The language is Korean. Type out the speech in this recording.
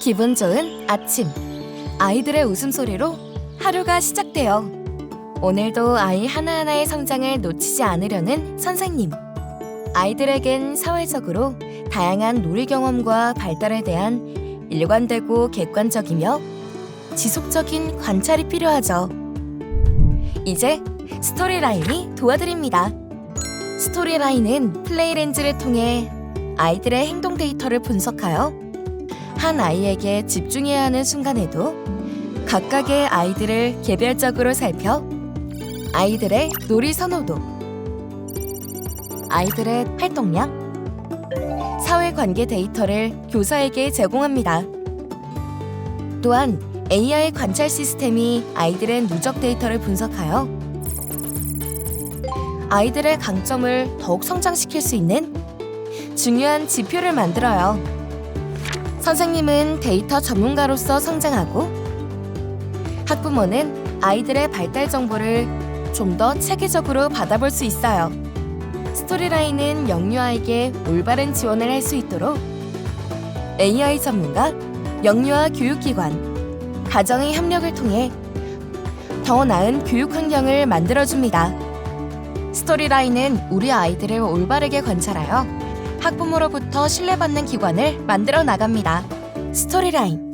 기분 좋은 아침. 아이들의 웃음소리로 하루가 시작돼요. 오늘도 아이 하나하나의 성장을 놓치지 않으려는 선생님. 아이들에겐 사회적으로 다양한 놀이 경험과 발달에 대한 일관되고 객관적이며 지속적인 관찰이 필요하죠. 이제 스토리라인이 도와드립니다. 스토리라인은 플레이 렌즈를 통해 아이들의 행동 데이터를 분석하여 한 아이에게 집중해야 하는 순간에도 각각의 아이들을 개별적으로 살펴 아이들의 놀이 선호도, 아이들의 활동량, 사회관계 데이터를 교사에게 제공합니다. 또한 AI 관찰 시스템이 아이들의 누적 데이터를 분석하여 아이들의 강점을 더욱 성장시킬 수 있는 중요한 지표를 만들어요. 선생님은 데이터 전문가로서 성장하고 학부모는 아이들의 발달 정보를 좀 더 체계적으로 받아볼 수 있어요. 스토리라인은 영유아에게 올바른 지원을 할 수 있도록 AI 전문가, 영유아 교육기관, 가정의 협력을 통해 더 나은 교육 환경을 만들어줍니다. 스토리라인은 우리 아이들을 올바르게 관찰하여 학부모로부터 신뢰받는 기관을 만들어 나갑니다. 스토리라인